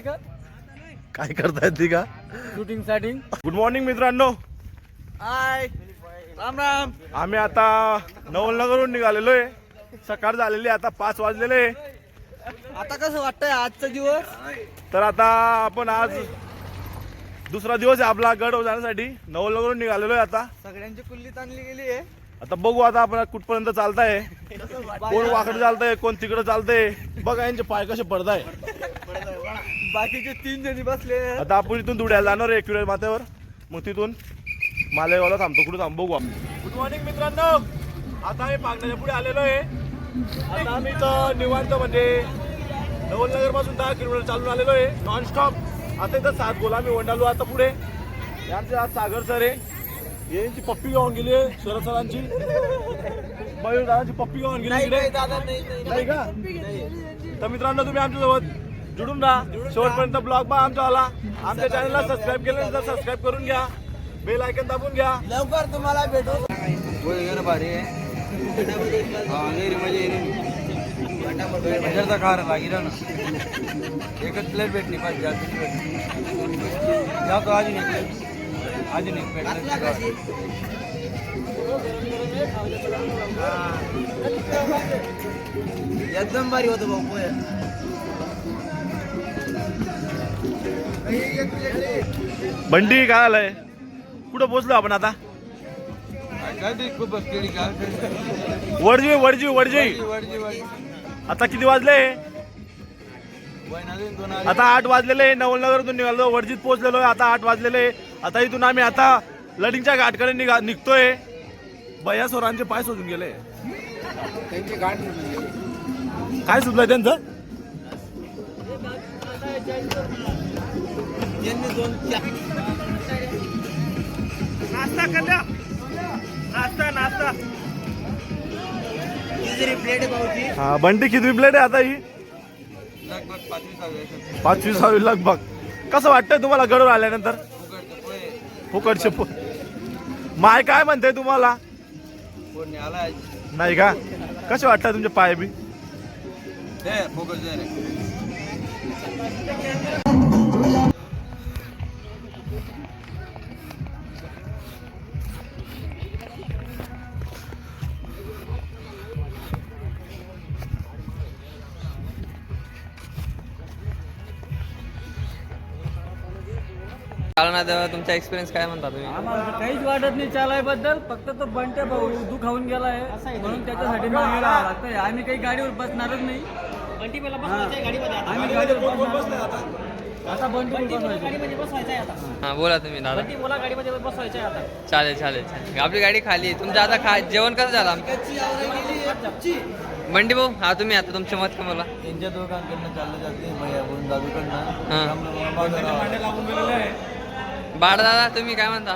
काय करतायत ती का? शूटिंगसाठी गुड मॉर्निंग मित्रांनो. हाय राम राम. आम्ही आता नवलनगरहून निघालेलो आहे सकाळ झालेली आहे, आता पाच वाजलेले आहे. आता कसं वाटतंय आजचा दिवस? तर आता आपण आज दुसरा दिवस आहे आपला गड जाण्यासाठी. नवलनगरहून निघालेलो आहे आता. सगळ्यांची कुल्ली ताणली गेली आहे. आता बघू आता आपण कुठपर्यंत चालताय. कोण वाकडे चालतंय कोण तिकडे चालतंय. बघा यांचे पाय कसे पडताय. बाकीचे तीन जणी बसले. आता आपण इथून धुड्याला जाणार आहे एकविरा माथ्यावर. मग तिथून मालेगावला थांबतो कुठे थांब बघू गुड मॉर्निंग मित्रांनो. आता आम्ही पागण्याच्या पुढे आलेलो आहे. आता आम्ही इथं निवांत म्हणजे नवलनगरपासून दहा किलोमीटर चालून आलेलो आहे. नॉन स्टॉप आता इथं सात गोला आम्ही वंडालू आता पुढे. हे आमचे आज सागर सर आहे. हे यांची पप्पी घेऊन गेली शरद सरांची. मयूर दादाची पप्पी घेऊन गेली इकडे. दादा नाही. नाही का? तर मित्रांनो तुम्ही आमच्यासोबत जुडून राहा. शेवटपर्यंत ब्लॉग पहा आमचा आला आमच्या चॅनलला सबस्क्राईब केलं तर सबस्क्राईब करून घ्या. बेल आयकन दाबून घ्या. लवकर तुम्हाला भेटू. वगैरे भारी. आहे खार लागेल ना. एकच प्लेट भेटली पाहिजे जास्त भेटली या तो अजून एक प्लेट अजून एक प्लेट एकदम भारी होतं भाऊ बंडी काय आलंय? कुठं पोहोचलो आपण आता? वडजी वडजी वडजी. आता किती वाजले? आता आठ वाजलेले नवलनगरतून निघालो वडजीत पोहोचलेलो आता आठ वाजलेले. आता इथून आम्ही आता लडिंगच्या घाटकडे निघा निघतोय. बया सोरांचे पाय सोडून गेले. त्यांची काय सुचलंय त्यांचं? यांनी दोन नाश्ता करण्या नाश्ता नाश्ता. तिसरी प्लेट भाऊची हा बंटी किती प्लेट आहे आता ही. लगभग पाचवी सहावी असेल. पाचवी सहावी लगभग. कसं वाटतंय तुम्हाला गडवर आल्यानंतर. फुकटचे पो माय काय म्हणते तुम्हाला? नाही का? कसे वाटतात तुमचे पाय बी? दे. फोकस दे रे चालना तेव्हा तुमचा एक्सपिरियन्स काय म्हणता तुम्ही? आम्हाला काहीच वाटत नाही चालायबद्दल फक्त तो बंटे भाऊ तू खाऊन गेलाय म्हणून त्याच्यासाठी मागे राहावं लागतंय. आम्ही काही गाडीवर बसणारच नाही. हा. आम्ही गाडीवर बसणार आता? बंटी बसवायचा हा बोला तुम्ही दादा. मला गाडीमध्ये बसवायचं आहे आता. चालेल चालेल चालेल. आपली गाडी खाली आहे. तुमचं आता खा जेवण कसं झालं बंडी भाऊ हा तुम्ही आता तुमचं मत का बोला? त्यांच्या दोघांकडनं चाललं जाते भैया दादूकडनं. हा. दादा तुम्ही काय म्हणता?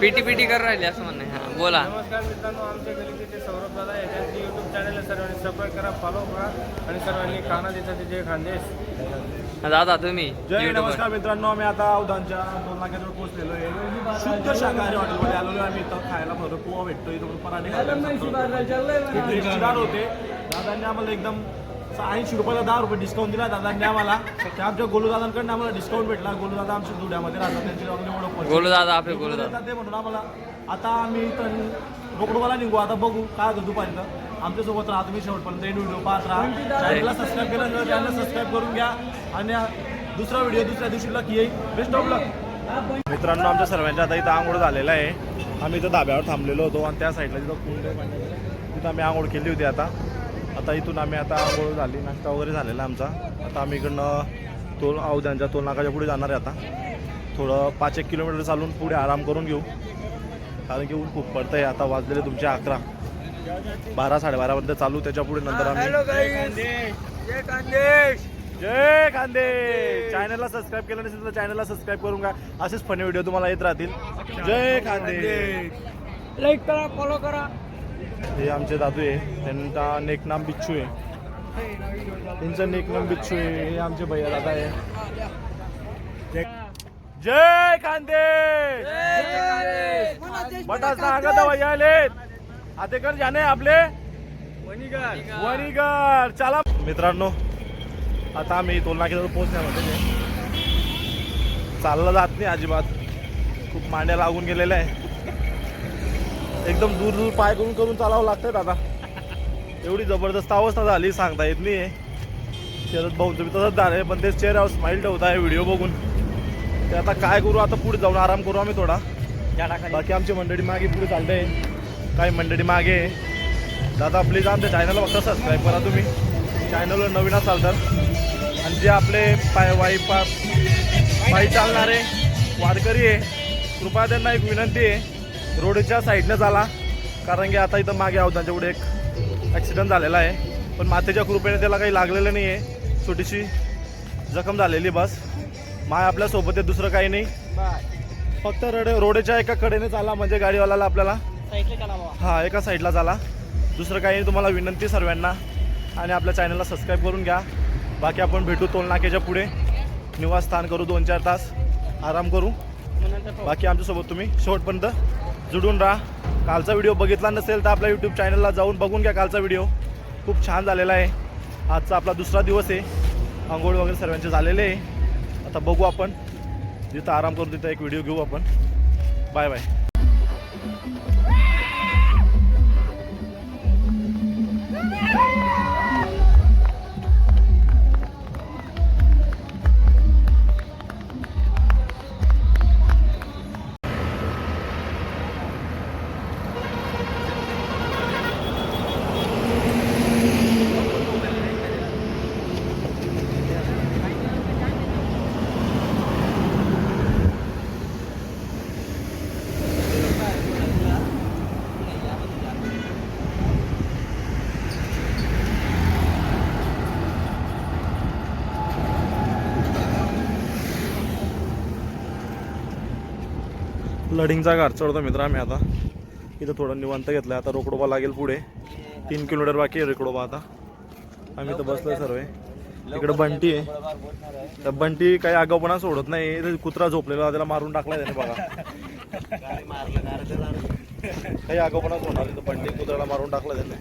पीटी पीटी कर राहिली असं म्हणणं. हा बोला. नमस्कार मित्रांनो आमच्या घरी ते सौरभ दादा आहे त्यांची यूट्यूब चॅनल सर्वांनी सबस्क्राईब करा फॉलो करा आणि सर्वांनी काना देतात जय खानदेश. दादा तुम्ही. नमस्कार मित्रांनो आम्ही आता उदानच्या दोन लाखाजवळ पोहोचलेलो आहे. शुद्ध शाकाहारी हॉटेलमध्ये आलेलो आहे. आम्ही इथं खायला भरपूर पोहा भेटतो इथं पराठे खायला होते. दादांनी आम्हाला एकदम ऐंशी रुपयाला दहा रुपये डिस्काउंट दिला दादांनी आम्हाला त्या आमच्या गोलू दादांकडनं आम्हाला डिस्काउंट भेटला. गोलू दादा आमच्या धुड्यामध्ये राहतात त्यांची चांगली ओळख होती. गोलू दादा आपले गोलू दादा येतात ते म्हणून आम्हाला आता आम्ही इथं रोकडोबाला निघू. आता बघू काय होतं दुपारीचं. आमच्यासोबत राहा तुम्ही शेवटपर्यंत. एंड व्हिडिओ पाहत राहा. चॅनलला सबस्क्राईब केलं तर चॅनल सबस्क्राईब करून घ्या. आणि दुसरा व्हिडिओ दुसऱ्या दिवशी लक येईल. बेस्ट ऑफ लक मित्रांनो आमच्या सर्वांच्या आता इथं आंघोळ झालेला आहे. आम्ही इथं धाब्यावर थांबलेलो होतो आणि त्या साईडला तिथं कुंड आहे पाण्याचं. तिथं आम्ही आंघोळ केली होती आता. आता इथून आम्ही आता आंघोळ झाली नाश्ता वगैरे झालेला आमचा. आता आम्ही इकडनं टोल अवध्यांच्या टोल नाकाच्या पुढे जाणार आहे आता. थोडं पाच एक किलोमीटर चालून पुढे आराम करून घेऊ. कारण की ऊन खूप पडतं आहे आता वाजलेले तुमचे अकरा. बारा साडेबारापर्यंत चालू त्याच्या पुढे नंतर आम्ही जय खांदे चॅनलला सबस्क्राईब केलं नसेल तर चॅनलला सबस्क्राईब करून घ्या. असेच फनी व्हिडिओ तुम्हाला येत राहतील. जय खांदे लाईक करा फॉलो करा. हे आमचे दादू आहे. त्यांचा नेक नाम बिच्छू आहे. त्यांचं नेक नाम बिच्छू आहे. हे आमचे भैया दादा आहे. जय- जय खांदे बटा सांगा दवा यायले आतेकर जाणे आपले? वणीगर चला. मित्रांनो आता आम्ही टोलनाक्याजवळ पोहोचण्यामध्ये आहे. म्हणजे. चाललं जात नाही अजिबात. खूप मांड्या लागून गेलेल्या आहे. एकदम दूर दूर पाय करून करून चालावं लागतंय दादा. एवढी जबरदस्त अवस्था झाली सांगता येत नाही शरद भाऊचं बी तसंच झालं पण ते चेहऱ्यावर स्माईल ठेवत आहे व्हिडिओ बघून. ते आता काय करू आता पुढे जाऊन आराम करू आम्ही थोडा. बाकी आमची मंडळी मागे पुढे चालते. काही मंडळी मागे. दादा प्लीज आमच्या चॅनलला फक्त सबस्क्राईब करा तुम्ही. चॅनलवर नवीन असाल तर. आणि जे आपले पाय वाई पा पायी चालणारे वारकरी आहे कृपया त्यांना एक विनंती आहे. रोडच्या साईडनं चाला कारण की आता इथं मागे आहोत त्यांच्या पुढे एक ॲक्सिडेंट झालेला आहे. पण मातेच्या कृपेने त्याला काही लागलेलं नाही आहे छोटीशी जखम झालेली बस. माय आपल्यासोबत आहे दुसरं काही नाही. फक्त रड रोडच्या एका कडेने चाला म्हणजे गाडीवाल्याला आपल्याला. हा एका साईडला चाला. दुसरं काही नाही तुम्हाला विनंती सर्वांना. आणि आपल्या चॅनलला सबस्क्राईब करून घ्या. बाकी आपण भेटू टोलनाक्याच्या पुढे. निवासस्थान करू दोन चार तास. आराम करू. बाकी आमच्यासोबत तुम्ही शेवटपर्यंत जुडून राहा. कालचा व्हिडिओ बघितला नसेल तर आपल्या यूट्यूब चॅनलला जाऊन बघून घ्या कालचा व्हिडिओ खूप छान झालेला आहे. आजचा आपला दुसरा दिवस आहे. आंघोळ वगैरे सर्वांचे झालेले आहे. आता बघू आपण. जिथं आराम करून तिथं एक व्हिडिओ घेऊ आपण. बाय बाय लडिंगचा घाट चढतो मित्र आम्ही आता. इथं थोडं निवांत घेतलं आता रोकडोबा लागेल पुढे. तीन किलोमीटर बाकी आहे रोकडोबा आता. आम्ही इथं बसलोय सर्व. इकडं बंटी आहे. तर बंटी काही आगाऊपणा सोडत नाही. कुत्रा झोपलेला त्याला मारून टाकला त्याने बघा. काही आगाऊपणा सोडणार बंटी कुत्र्याला मारून टाकलं त्याने.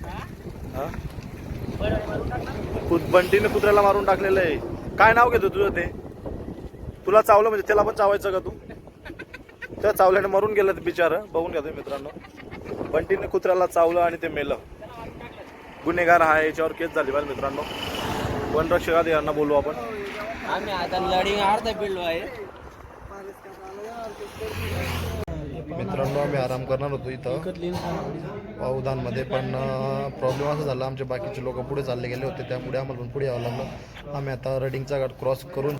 कुत- बंटीने कुत्र्याला मारून टाकलेलं आहे. काय नाव घेतो तुझं ते? तुला चावलं म्हणजे त्याला पण चावायचं का तू? त्या चावल्याने मरून गेलं ते बिचार. बघून घ्या तुम्ही मित्रांनो. बंटीने कुत्र्याला चावलं आणि ते मेलं. गुन्हेगार हा याच्यावर केस झाली पाहिजे मित्रांनो. वनरक्षकात यांना बोलू आपण. आम्ही आता लढी अर्धा पिल्लो आहे. मित्रांनो आम्ही आराम करणार होतो इथं. पावदानमध्ये पण प्रॉब्लेम असा झाला. आमचे बाकीचे लोक पुढे चालले गेले होते त्यामुळे आम्हाला पण पुढे यावं लागलं. आम्ही आता रडिंगचा घाट क्रॉस करून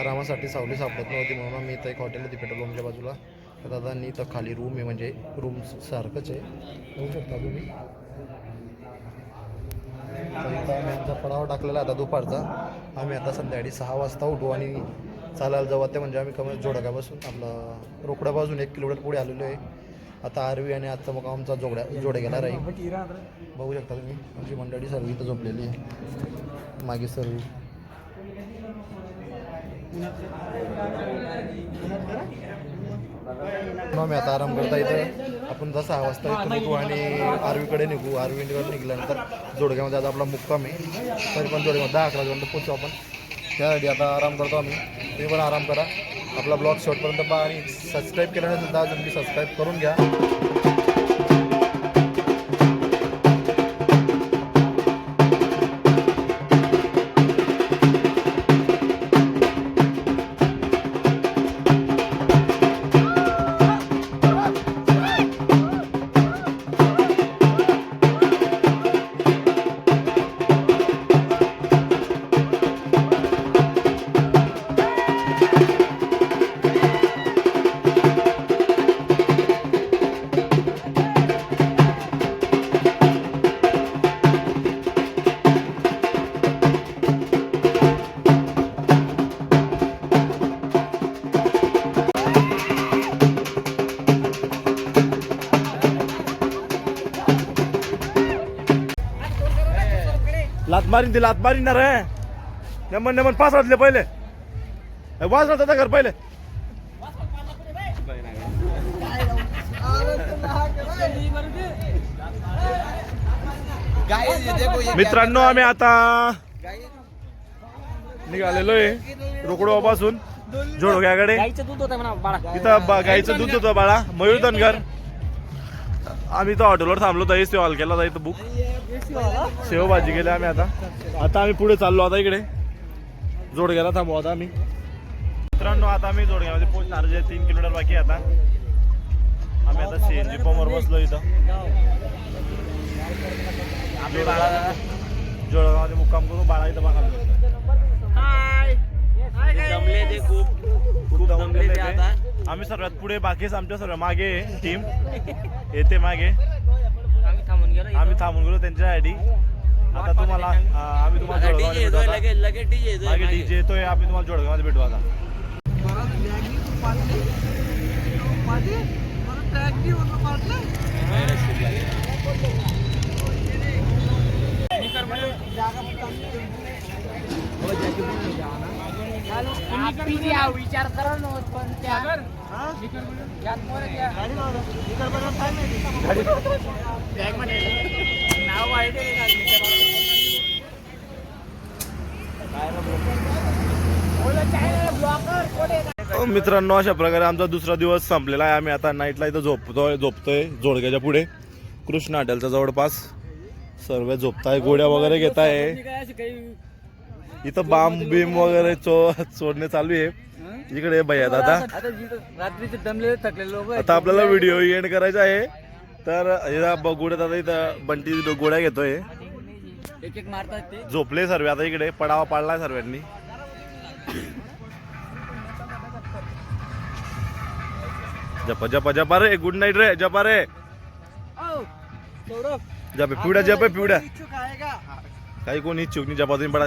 आरामासाठी सावली सापडत नव्हती म्हणून आम्ही इथं एक हॉटेल होती पेट्रोल पंपच्या बाजूला. तर दादांनी इथं खाली रूम आहे म्हणजे रूम सारखंच आहे. बघू शकता तुम्ही. इथं आम्ही आमचा पडावा टाकलेला आता दुपारचा. आम्ही आता संध्याकाळी सहा वाजता उठू आणि चालायला जाऊ. ते म्हणजे आम्ही कमी जोडगापासून आपला रोकड्यापासून एक किलोमीटर पुढे आलेलो आहे. आता आरवी आणि आजचा मग आमचा जोड्या जोडे गेला राहील. बघू शकता तुम्ही. आमची मंडळी सर्व इथं झोपलेली आहे. मागे सर्व. मग आता आराम करता इथं. आपण जसं सहा वाजता इथून निघू आणि आरवीकडे निघू. आरवीकडे निघाल्यानंतर जोडग्यामध्ये आता आपला मुक्काम आहे. तरी पण जोडग्यामध्ये दहा अकरा वाजता पोचू आपण. त्यासाठी आता आराम करतो आम्ही. तुम्ही पण आराम करा. आपला ब्लॉग शॉर्टपर्यंत पहा आणि सबस्क्राईब केल्यानंतर सुद्धा तुम्ही सबस्क्राईब करून घ्या. मारीन ती लात मारीन ना रे नेमन नेमन पाच वाजले पहिले. वाजला होता घर पहिले. मित्रांनो आम्ही आता निघालेलो आहे रोकडोपासून जोडग्याकडे. गाईचं दूध होतं गाईचं दूध होतं बाळा. मयूर धनगर आम्ही तर हॉटेलवर थांबलो होतो एस हॉल केला होता इथं बुक शेव भाजी केली आम्ही आता. आता आम्ही पुढे चाललो आता इकडे. जोडग्याला थांबू आता आम्ही. मित्रांनो आता आम्ही जोडग्यामध्ये पोहोचणार जे तीन किलोमीटर बाकी आता. आम्ही आता सीएनजी पंपवर बसलो इथं. आम्ही बाळा जोडगावमध्ये मुक्काम करू बाळा इथं बघा आम्ही सर्वात पुढे बाकीच आमच्या सर्व मागे टीम येते मागे. आम्ही थांबून गेलो आम्ही थांबून गेलो त्यांच्यासाठी आता तुम्हाला आम्ही तुम्हाला डीजे मागे डीजे येतोय आम्ही तुम्हाला जोडगावमध्ये भेटू आता. विचार करा पण त्या मित्रांनो अशा प्रकारे आमचा दुसरा दिवस संपलेला आहे. आम्ही आता नाईटला इथं झोपतोय झोपतोय जोडग्याच्या पुढे. कृष्ण हॉटेलच्या जवळपास सर्व झोपताय गोड्या वगैरे घेत आहे इथं बाम बीम वगैरे चो चोडणे चालू आहे. इकडे भैया दादा. आता जिथं रात्रीचे दमलेले थकलेले लोक आता आपल्याला व्हिडिओ एंड करायचा आहे. तर इथं ब- गोड्या दादा इथं बंटी गोड्या घेतोय. एक एक मारतात ते. झोपले सर्व आता इकडे पडावा पाडलाय सर्वांनी जपा जपा जपा रे गुड नाईट रे जपा रे. जपे पिवड्या जपे पिवड्या. काही कोणी इच्छुक नाही जपा तुम्ही पडा.